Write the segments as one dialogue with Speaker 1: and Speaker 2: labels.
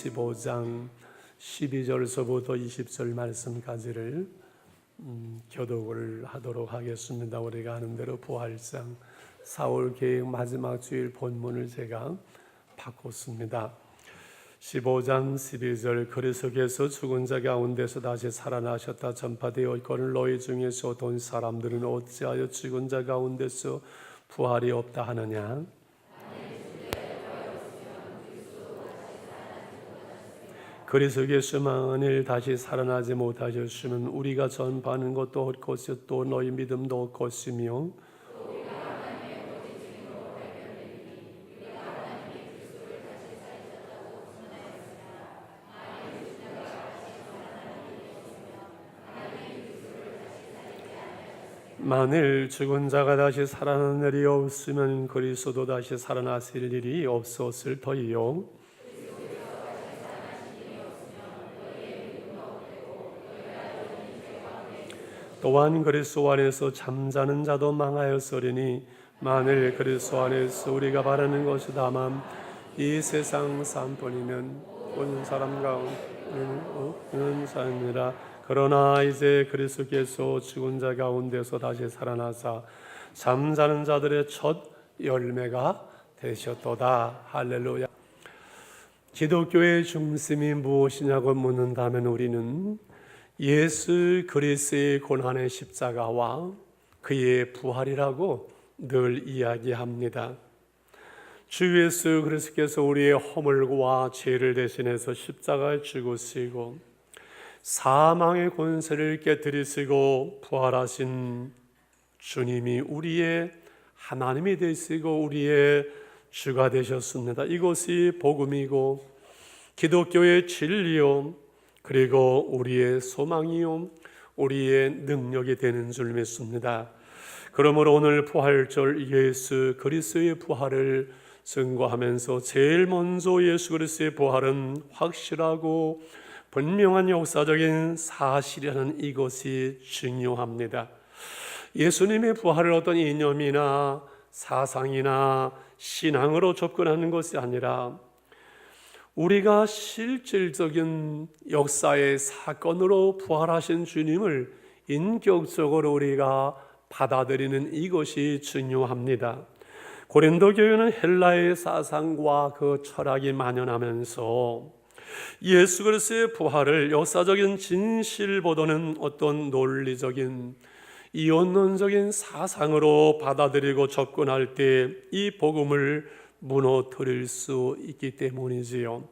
Speaker 1: 15장 12절서부터 20절 말씀까지를 음, 교독을 하도록 하겠습니다. 우리가 아는 대로 부활상 사월 계획 마지막 주일 본문을 제가 바꿨습니다. 15장 12절 그리스도께서 죽은 자 가운데서 다시 살아나셨다 전파되어 있거늘 너희 중에서 돈 사람들은 어찌하여 죽은 자 가운데서 부활이 없다 하느냐 그리스도께서 만일 다시 살아나지 못하셨으면 우리가 전파하는 것도 헛것이요 또 너희 믿음도 헛것이며 만일 죽은 자가 다시 살아난 일이 없으면 그리스도 다시 살아나실 일이 없었을 터이요 또한 그리스도 안에서 잠자는 자도 망하였으리니 만일 그리스도 안에서 우리가 바라는 것이 다만 이 세상 산뿐이면 온 사람 가운데는 없는 삶이라. 그러나 이제 그리스도께서 죽은 자 가운데서 다시 살아나사 잠자는 자들의 첫 열매가 되셨도다. 할렐루야. 기독교의 중심이 무엇이냐고 묻는다면 우리는 예수 그리스의 고난의 십자가와 그의 부활이라고 늘 이야기합니다. 주 예수 그리스께서 우리의 허물과 죄를 대신해서 십자가에 죽으시고 사망의 권세를 깨뜨리시고 부활하신 주님이 우리의 하나님이 되시고 우리의 주가 되셨습니다. 이것이 복음이고 기독교의 진리요 그리고 우리의 소망이요 우리의 능력이 되는 줄 믿습니다. 그러므로 오늘 부활절 예수 그리스도의 부활을 증거하면서 제일 먼저 예수 그리스도의 부활은 확실하고 분명한 역사적인 사실이라는 이것이 중요합니다. 예수님의 부활을 어떤 이념이나 사상이나 신앙으로 접근하는 것이 아니라 우리가 실질적인 역사의 사건으로 부활하신 주님을 인격적으로 우리가 받아들이는 이것이 중요합니다. 고린도 교회는 헬라의 사상과 그 철학이 만연하면서 예수 그리스도의 부활을 역사적인 진실보다는 어떤 논리적인 이원론적인 사상으로 받아들이고 접근할 때 이 복음을 무너뜨릴 수 있기 때문이지요.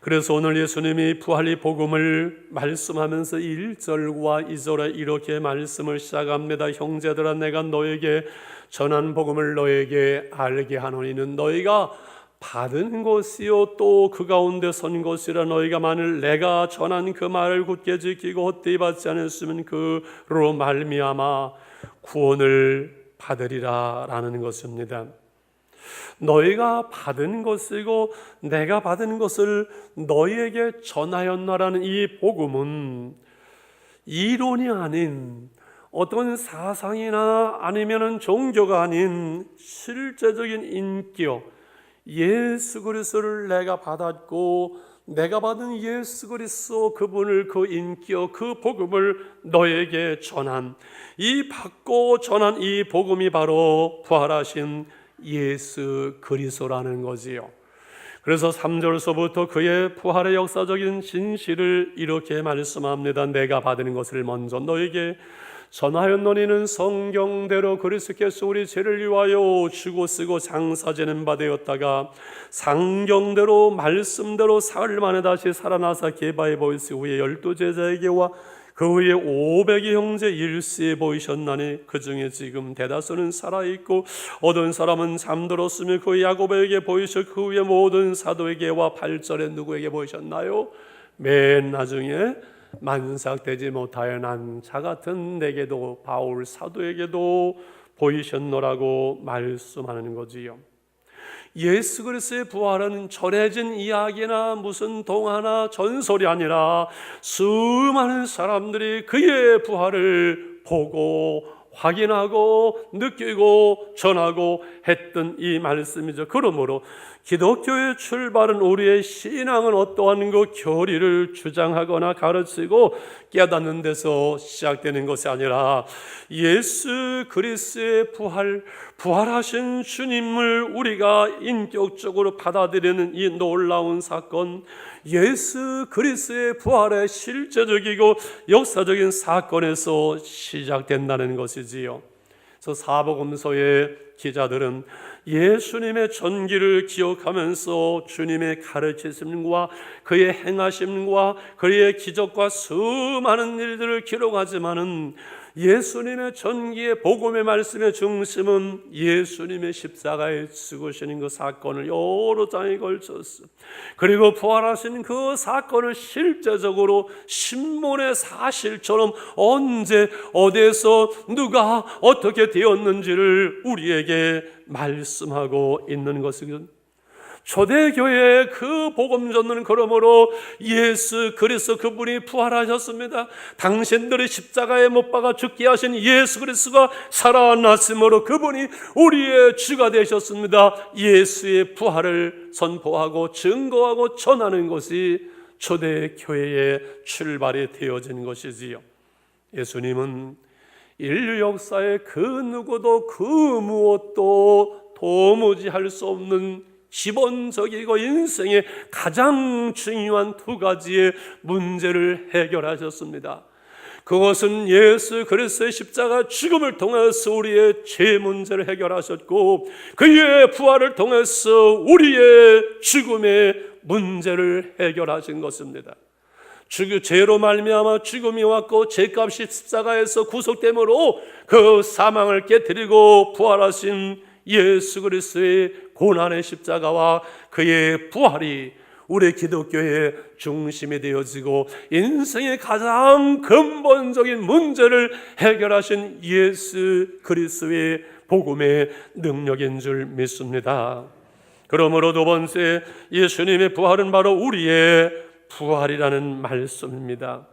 Speaker 1: 그래서 오늘 예수님이 부활의 복음을 말씀하면서 1절과 2절에 이렇게 말씀을 시작합니다. 형제들아 내가 너에게 전한 복음을 너에게 알게 하노니는 너희가 받은 것이요 또 그 가운데 선 것이라 너희가 만일 내가 전한 그 말을 굳게 지키고 헛되이 받지 않았으면 그로 말미암아 구원을 받으리라라는 것입니다. 너희가 받은 것이고 내가 받은 것을 너희에게 전하였나라는 이 복음은 이론이 아닌 어떤 사상이나 아니면은 종교가 아닌 실제적인 인격 예수 그리스도를 내가 받았고 내가 받은 예수 그리스도 그분을 그 인격 그 복음을 너에게 전한 이 받고 전한 이 복음이 바로 부활하신 예수 그리스도라는 거지요. 그래서 3절서부터 그의 부활의 역사적인 진실을 이렇게 말씀합니다. 내가 받은 것을 먼저 너에게 전하였노니는 성경대로 그리스도께서 우리 죄를 위하여 주고 쓰고 장사제는 바 되었다가 상경대로 말씀대로 사흘 만에 다시 살아나사 개바해 보이시 후에 열두 제자에게와 그 후에 오백의 형제 일시에 보이셨나니 그 중에 지금 대다수는 살아 있고 어떤 사람은 잠들었으며 그 야고보에게 보이셔 그 후에 모든 사도에게와 팔절에 누구에게 보이셨나요? 맨 나중에 만삭되지 못하여 난 자 같은 내게도 바울 사도에게도 보이셨노라고 말씀하는 거지요. 예수 그리스도의 부활은 전해진 이야기나 무슨 동화나 전설이 아니라 수많은 사람들이 그의 부활을 보고 확인하고 느끼고 전하고 했던 이 말씀이죠. 그러므로 기독교의 출발은 우리의 신앙은 어떠한 그 교리를 주장하거나 가르치고 깨닫는 데서 시작되는 것이 아니라 예수 그리스의 부활, 부활하신 주님을 우리가 인격적으로 받아들이는 이 놀라운 사건, 예수 그리스의 부활의 실제적이고 역사적인 사건에서 시작된다는 것이지요. 그래서 사복음서의 기자들은 예수님의 전기를 기억하면서 주님의 가르치심과 그의 행하심과 그의 기적과 수많은 일들을 기록하지만은 예수님의 전기의 복음의 말씀의 중심은 예수님의 십자가에 죽으시는 그 사건을 여러 장에 걸쳤어. 그리고 부활하신 그 사건을 실제적으로 신문의 사실처럼 언제 어디서 누가 어떻게 되었는지를 우리에게 말씀하고 있는 것이거든. 초대교회의 그 복음 전는 그러므로 예수 그리스도 그분이 부활하셨습니다. 당신들의 십자가에 못 박아 죽게 하신 예수 그리스도가 살아났으므로 그분이 우리의 주가 되셨습니다. 예수의 부활을 선포하고 증거하고 전하는 것이 초대교회의 출발이 되어진 것이지요. 예수님은 인류 역사의 그 누구도 그 무엇도 도무지 할 수 없는 기본적이고 인생의 가장 중요한 두 가지의 문제를 해결하셨습니다. 그것은 예수 그리스도의 십자가 죽음을 통해서 우리의 죄 문제를 해결하셨고 그의 부활을 통해서 우리의 죽음의 문제를 해결하신 것입니다. 죽 죄로 말미암아 죽음이 왔고 죄값이 십자가에서 구속됨으로 그 사망을 깨뜨리고 부활하신 예수 그리스도의 고난의 십자가와 그의 부활이 우리 기독교의 중심이 되어지고 인생의 가장 근본적인 문제를 해결하신 예수 그리스도의 복음의 능력인 줄 믿습니다. 그러므로 두 번째 예수님의 부활은 바로 우리의 부활이라는 말씀입니다.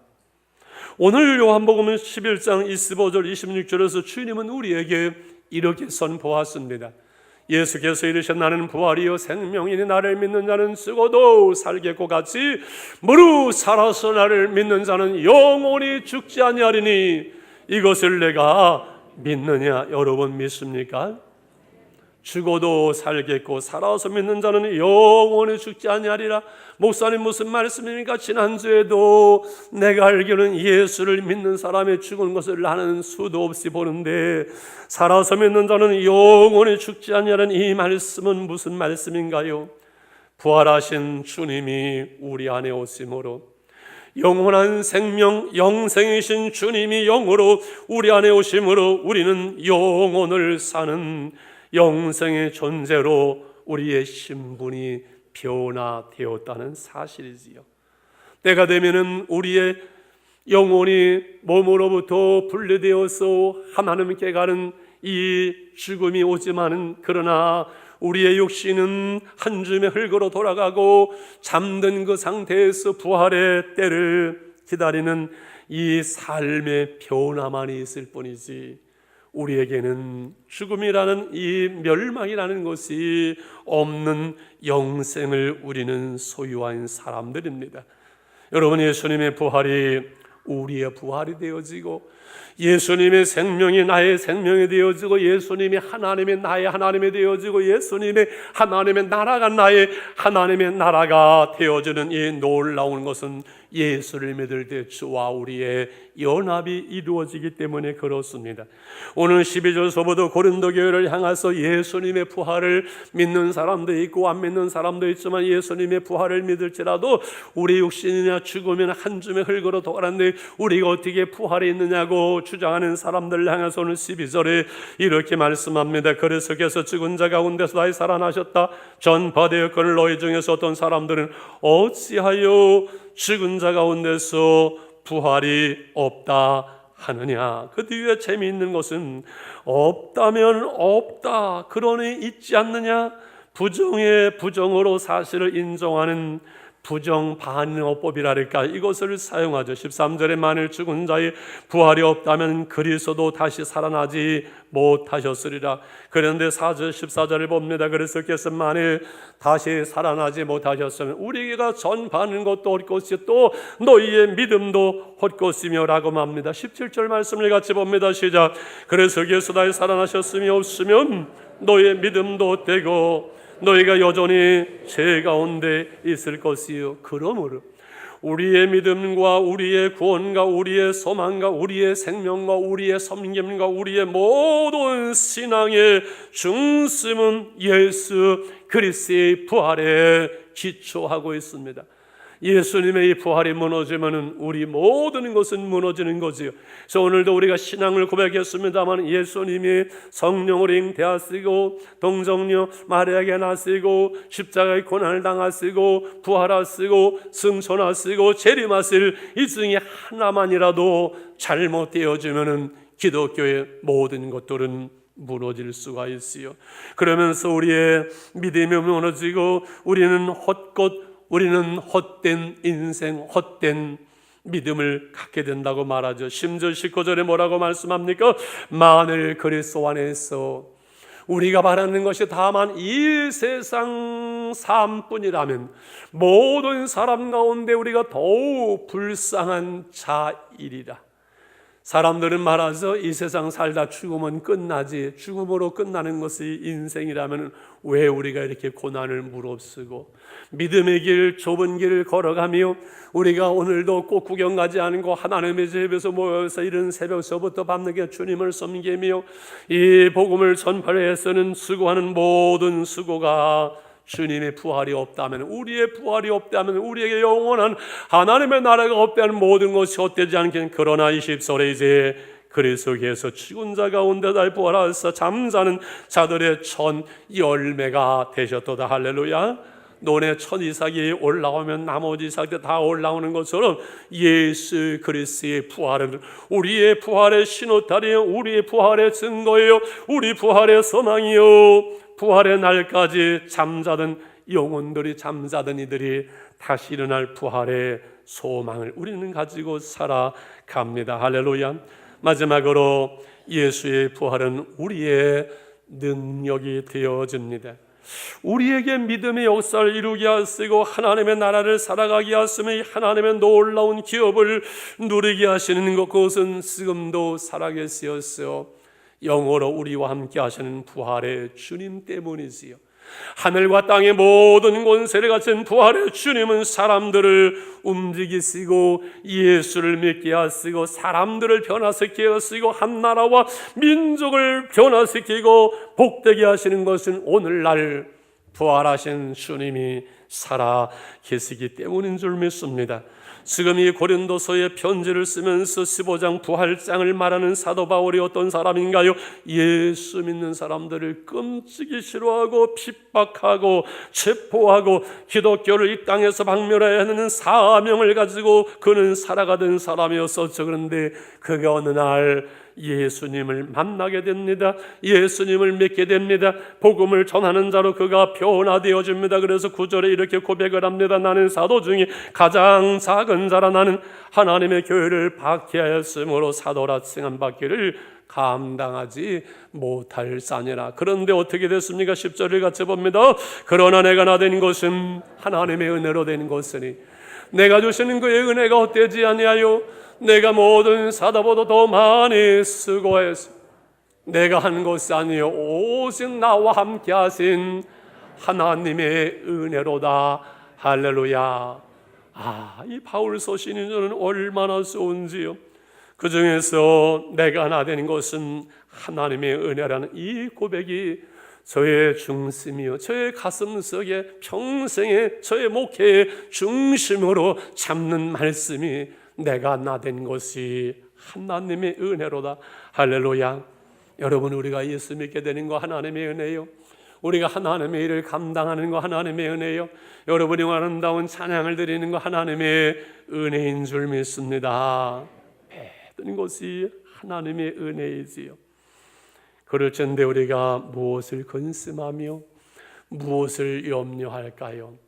Speaker 1: 오늘 요한복음 11장 25절 26절에서 주님은 우리에게 이렇게 선보았습니다. 예수께서 이르신 나는 부활이요 생명이니 나를 믿는 자는 쓰고도 살겠고 같이 무릇 살아서 나를 믿는 자는 영원히 죽지 아니하리니 이것을 내가 믿느냐 여러분 믿습니까? 죽어도 살겠고 살아서 믿는 자는 영원히 죽지 아니하리라. 목사님 무슨 말씀입니까? 지난주에도 내가 알기로는 예수를 믿는 사람의 죽은 것을 나는 수도 없이 보는데 살아서 믿는 자는 영원히 죽지 아니하는 이 말씀은 무슨 말씀인가요? 부활하신 주님이 우리 안에 오심으로 영원한 생명 영생이신 주님이 영으로 우리 안에 오심으로 우리는 영혼을 사는 영생의 존재로 우리의 신분이 변화되었다는 사실이지요. 때가 되면은 우리의 영혼이 몸으로부터 분리되어서 하나님께 가는 이 죽음이 오지만은 그러나 우리의 육신은 한 줌의 흙으로 돌아가고 잠든 그 상태에서 부활의 때를 기다리는 이 삶의 변화만이 있을 뿐이지 우리에게는 죽음이라는 이 멸망이라는 것이 없는 영생을 우리는 소유한 사람들입니다. 여러분 예수님의 부활이 우리의 부활이 되어지고 예수님의 생명이 나의 생명이 되어지고 예수님이 하나님의 나의 하나님이 되어지고 예수님의 하나님의 나라가 나의 하나님의 나라가 되어지는 이 놀라운 것은 예수를 믿을 때 주와 우리의 연합이 이루어지기 때문에 그렇습니다. 오늘 12절서부터 고린도 교회를 향해서 예수님의 부활을 믿는 사람도 있고 안 믿는 사람도 있지만 예수님의 부활을 믿을지라도 우리 육신이냐 죽으면 한 줌의 흙으로 돌아는데 우리가 어떻게 부활이 있느냐고 주장하는 사람들 향해서 오늘 12절에 이렇게 말씀합니다. 그래서 계서 죽은 자 가운데서 다시 살아나셨다. 전파되었거늘 너희 중에서 어떤 사람들은 어찌하여 죽은 자 가운데서 부활이 없다 하느냐. 그 뒤에 재미있는 것은 없다면 없다. 그러니 있지 않느냐. 부정의 부정으로 사실을 인정하는 부정 반어법이랄까 이것을 사용하죠. 13절에 만일 죽은 자의 부활이 없다면 그리스도 다시 살아나지 못하셨으리라. 그런데 4절 14절을 봅니다. 께서 만일 다시 살아나지 못하셨으면 우리가 전파하는 것도 헛것이 또 너희의 믿음도 헛것이며라고 합니다. 17절 말씀을 같이 봅니다. 시작. 그래서 다시 살아나셨음이 없으면 너희의 믿음도 되고 너희가 여전히 죄 가운데 있을 것이요. 그러므로 우리의 믿음과 우리의 구원과 우리의 소망과 우리의 생명과 우리의 섬김과 우리의 모든 신앙의 중심은 예수 그리스도의 부활에 기초하고 있습니다. 예수님의 이 부활이 무너지면은 우리 모든 것은 무너지는 거지요. 그래서 오늘도 우리가 신앙을 고백했습니다만 예수님이 성령을 잉태하시고 동정녀 마리아에게 나시고 십자가의 고난을 당하시고 부활하시고 승천하시고 재림하실 이 중에 하나만이라도 잘못되어지면은 기독교의 모든 것들은 무너질 수가 있어요. 그러면서 우리의 믿음이 무너지고 우리는 헛것 우리는 헛된 인생, 헛된 믿음을 갖게 된다고 말하죠. 심지어 19절에 뭐라고 말씀합니까? 만일 그리스도 안에서 우리가 바라는 것이 다만 이 세상 삶뿐이라면 모든 사람 가운데 우리가 더욱 불쌍한 자이리라. 사람들은 말하죠. 이 세상 살다 죽으면 끝나지. 죽음으로 끝나는 것이 인생이라면 왜 우리가 이렇게 고난을 무릅쓰고 믿음의 길, 좁은 길을 걸어가며 우리가 오늘도 꼭 구경 가지 않고 하나님의 집에서 모여서 이런 새벽서부터 밤늦게 주님을 섬기며 이 복음을 전파를 해서는 수고하는 모든 수고가 주님의 부활이 없다면 우리의 부활이 없다면 우리에게 영원한 하나님의 나라가 없다면 모든 것이 헛되지 않겠 그러나 20절에 이제 그리스도께서 죽은 자 가운데 날 부활하사 잠자는 자들의 천 열매가 되셨도다. 할렐루야 논에 천 이삭이 올라오면 나머지 이삭들 다 올라오는 것처럼 예수 그리스도의 부활은 우리의 부활의 신호탄이요 우리의 부활의 증거예요 우리 부활의 소망이요 부활의 날까지 잠자던 영혼들이 잠자던 이들이 다시 일어날 부활의 소망을 우리는 가지고 살아갑니다. 할렐루야. 마지막으로 예수의 부활은 우리의 능력이 되어집니다. 우리에게 믿음의 역사를 이루게 하시고 하나님의 나라를 살아가게 하시며 하나님의 놀라운 기업을 누리게 하시는 것 그것은 지금도 살아계시었어요. 영어로 우리와 함께 하시는 부활의 주님 때문이지요. 하늘과 땅의 모든 권세를 가진 부활의 주님은 사람들을 움직이시고 예수를 믿게 하시고 사람들을 변화시게 하시고 한 나라와 민족을 변화시키고 복되게 하시는 것은 오늘날 부활하신 주님이 살아 계시기 때문인 줄 믿습니다. 지금 이 고린도서의 편지를 쓰면서 15장 부활장을 말하는 사도 바울이 어떤 사람인가요? 예수 믿는 사람들을 끔찍이 싫어하고 핍박하고 체포하고 기독교를 이 땅에서 박멸해야 하는 사명을 가지고 그는 살아가던 사람이었었죠. 그런데 그가 어느 날 예수님을 만나게 됩니다. 예수님을 믿게 됩니다. 복음을 전하는 자로 그가 변화되어 줍니다. 그래서 구절에 이렇게 고백을 합니다. 나는 사도 중에 가장 작은 자라 나는 하나님의 교회를 박해하였으므로 사도라 칭한 받기를 감당하지 못할 사니라. 그런데 어떻게 됐습니까? 10절을 같이 봅니다. 그러나 내가 나 된 것은 하나님의 은혜로 된 것이니 내가 주시는 그의 은혜가 어때지 아니하요? 내가 모든 사다보다 더 많이 수고했어. 내가 한 것이 아니요 오직 나와 함께 하신 하나님의 은혜로다. 할렐루야. 아, 이 바울 서신이 저는 얼마나 좋은지요. 그 중에서 내가 하나 되는 것은 하나님의 은혜라는 이 고백이 저의 중심이요, 저의 가슴 속에 평생의 저의 목회의 중심으로 잡는 말씀이 내가 나 된 것이 하나님의 은혜로다. 할렐루야. 여러분 우리가 예수 믿게 되는 거 하나님의 은혜요. 우리가 하나님의 일을 감당하는 거 하나님의 은혜요. 여러분이 아름다운 찬양을 드리는 거 하나님의 은혜인 줄 믿습니다. 모든 것이 하나님의 은혜이지요. 그럴텐데 우리가 무엇을 근심하며 무엇을 염려할까요?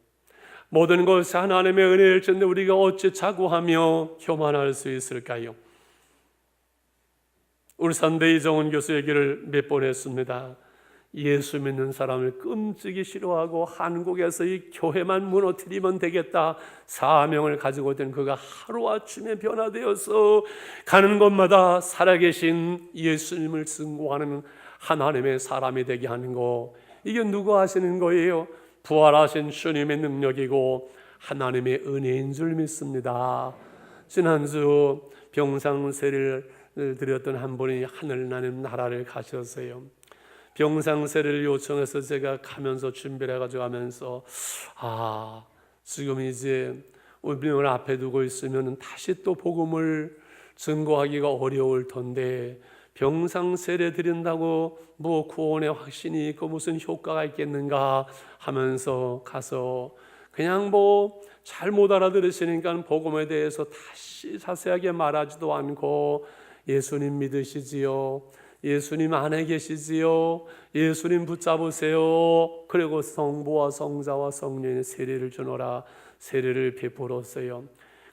Speaker 1: 모든 것이 하나님의 은혜일진데 우리가 어찌 자고하며 교만할 수 있을까요? 울산대 이정훈 교수 얘기를 몇 번 했습니다. 예수 믿는 사람을 끔찍이 싫어하고 한국에서 이 교회만 무너뜨리면 되겠다 사명을 가지고 된 그가 하루아침에 변화되어서 가는 곳마다 살아계신 예수님을 증거하는 하나님의 사람이 되게 하는 거 이게 누가 하시는 거예요? 부활하신 주님의 능력이고 하나님의 은혜인 줄 믿습니다. 지난주 병상세를 드렸던 한 분이 하늘 나는 나라를 가셨어요. 병상세를 요청해서 제가 가면서 준비를 해가지고 가면서 아 지금 이제 운명을 앞에 두고 있으면 다시 또 복음을 증거하기가 어려울 텐데 병상세례 드린다고 뭐 구원의 확신이 있고 무슨 효과가 있겠는가 하면서 가서 그냥 뭐 잘 못 알아들으시니까 복음에 대해서 다시 자세하게 말하지도 않고 예수님 믿으시지요. 예수님 안에 계시지요. 예수님 붙잡으세요. 그리고 성부와 성자와 성령의 세례를 주노라 세례를 베풀었어요.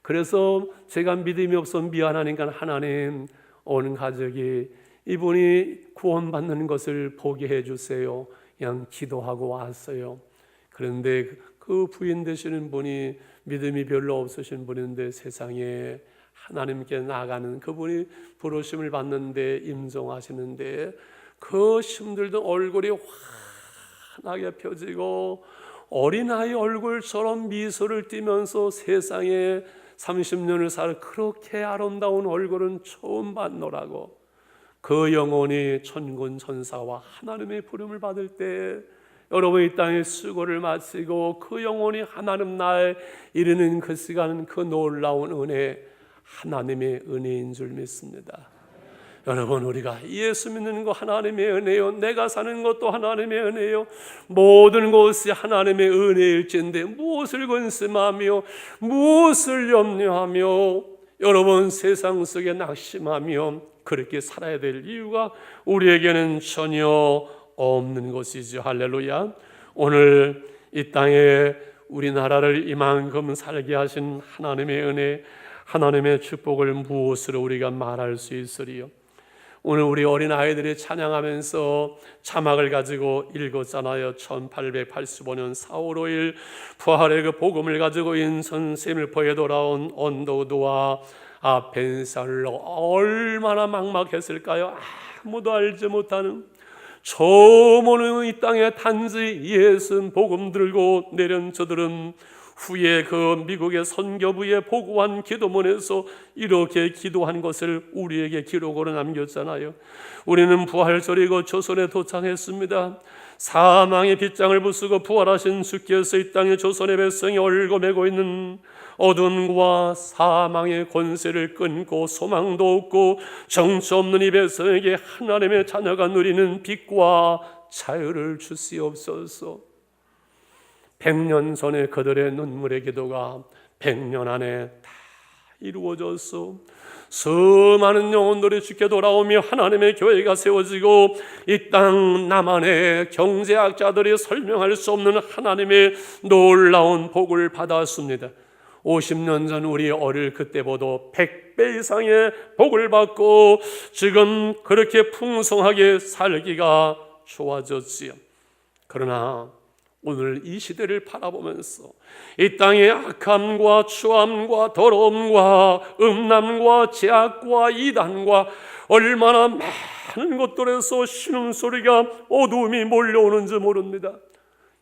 Speaker 1: 그래서 제가 믿음이 없어 미안하니까 하나님 온 가족이 이분이 구원받는 것을 보게 해주세요. 그냥 기도하고 왔어요. 그런데 그 부인 되시는 분이 믿음이 별로 없으신 분인데 세상에 하나님께 나가는 그분이 부르심을 받는데 임종하시는데 그 힘들던 얼굴이 환하게 펴지고 어린아이 얼굴처럼 미소를 띠면서 세상에 30년을 살 그렇게 아름다운 얼굴은 처음 봤노라고. 그 영혼이 천군 천사와 하나님의 부름을 받을 때 여러분 이 땅에 수고를 마치고 그 영혼이 하나님 나에 이르는 그 시간은 그 놀라운 은혜 하나님의 은혜인 줄 믿습니다. 여러분 우리가 예수 믿는 거 하나님의 은혜요. 내가 사는 것도 하나님의 은혜요. 모든 것이 하나님의 은혜일진데 무엇을 근심하며 무엇을 염려하며 여러분 세상 속에 낙심하며 그렇게 살아야 될 이유가 우리에게는 전혀 없는 것이죠. 할렐루야. 오늘 이 땅에 우리나라를 이만큼 살게 하신 하나님의 은혜 하나님의 축복을 무엇으로 우리가 말할 수 있으리요? 오늘 우리 어린 아이들이 찬양하면서 자막을 가지고 읽었잖아요. 1885년 4월 5일 부활의 그 복음을 가지고 인선 샘을포에 돌아온 언도도와 아벤살로 얼마나 막막했을까요? 아무도 알지 못하는 처음 오는 이 땅에 단지 예수 복음 들고 내린 저들은 후에 그 미국의 선교부에 보고한 기도문에서 이렇게 기도한 것을 우리에게 기록으로 남겼잖아요. 우리는 부활절이고 조선에 도착했습니다. 사망의 빗장을 부수고 부활하신 주께서 이 땅에 조선의 백성이 얽어매고 있는 어둠과 사망의 권세를 끊고 소망도 없고 정처 없는 이 백성에게 하나님의 자녀가 누리는 빛과 자유를 주시옵소서. 백년 전에 그들의 눈물의 기도가 백년 안에 다 이루어졌어. 수많은 영혼들이 주께 돌아오며 하나님의 교회가 세워지고 이 땅 남한의 경제학자들이 설명할 수 없는 하나님의 놀라운 복을 받았습니다. 50년 전 우리 어릴 그때보다 100배 이상의 복을 받고 지금 그렇게 풍성하게 살기가 좋아졌지요. 그러나 오늘 이 시대를 바라보면서 이 땅의 악함과 추함과 더러움과 음란과 제약과 이단과 얼마나 많은 것들에서 신음소리가 어두움이 몰려오는지 모릅니다.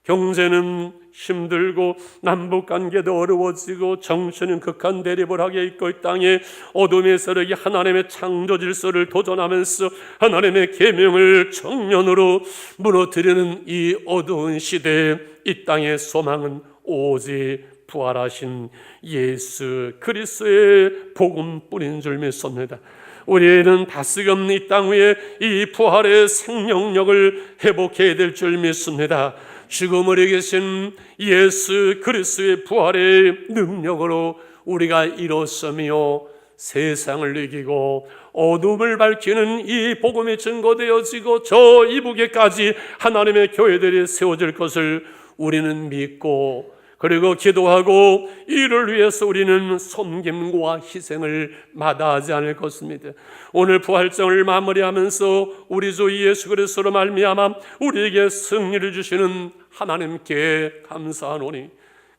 Speaker 1: 경제는 힘들고 남북 관계도 어려워지고 정치는 극한 대립을 하게 있고 이 땅에 어둠의 세력이 하나님의 창조 질서를 도전하면서 하나님의 계명을 정면으로 무너뜨리는 이 어두운 시대에 이 땅의 소망은 오직 부활하신 예수 그리스도의 복음뿐인 줄 믿습니다. 우리는 다스금 이 땅 위에 이 부활의 생명력을 회복해야 될 줄 믿습니다. 죽음을 이기신 예수 그리스도의 부활의 능력으로 우리가 일어서며 세상을 이기고 어둠을 밝히는 이 복음이 증거되어지고 저 이북에까지 하나님의 교회들이 세워질 것을 우리는 믿고 그리고 기도하고 이를 위해서 우리는 섬김과 희생을 마다하지 않을 것입니다. 오늘 부활정을 마무리하면서 우리 주 예수 그리스도로 말미암아 우리에게 승리를 주시는 하나님께 감사하노니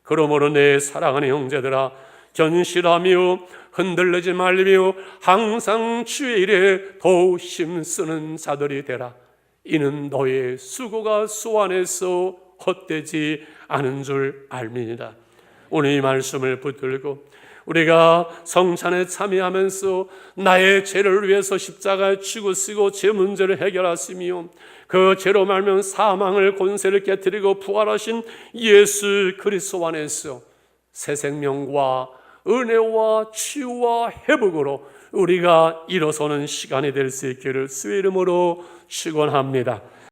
Speaker 1: 그러므로 내 사랑하는 형제들아 견실하며 흔들리지 말며 항상 주의 일에 더욱 힘쓰는 자들이 되라. 이는 너의 수고가 수완에서 헛되지 않은 줄 알미니라. 오늘 이 말씀을 붙들고 우리가 성찬에 참여하면서 나의 죄를 위해서 십자가에 쓰고 제 문제를 해결하시며 그 죄로 말면 사망을 권세를 깨뜨리고 부활하신 예수 그리스도 안에서 새 생명과 은혜와 치유와 회복으로 우리가 일어서는 시간이 될 수 있기를 주의 이름으로 축원합니다.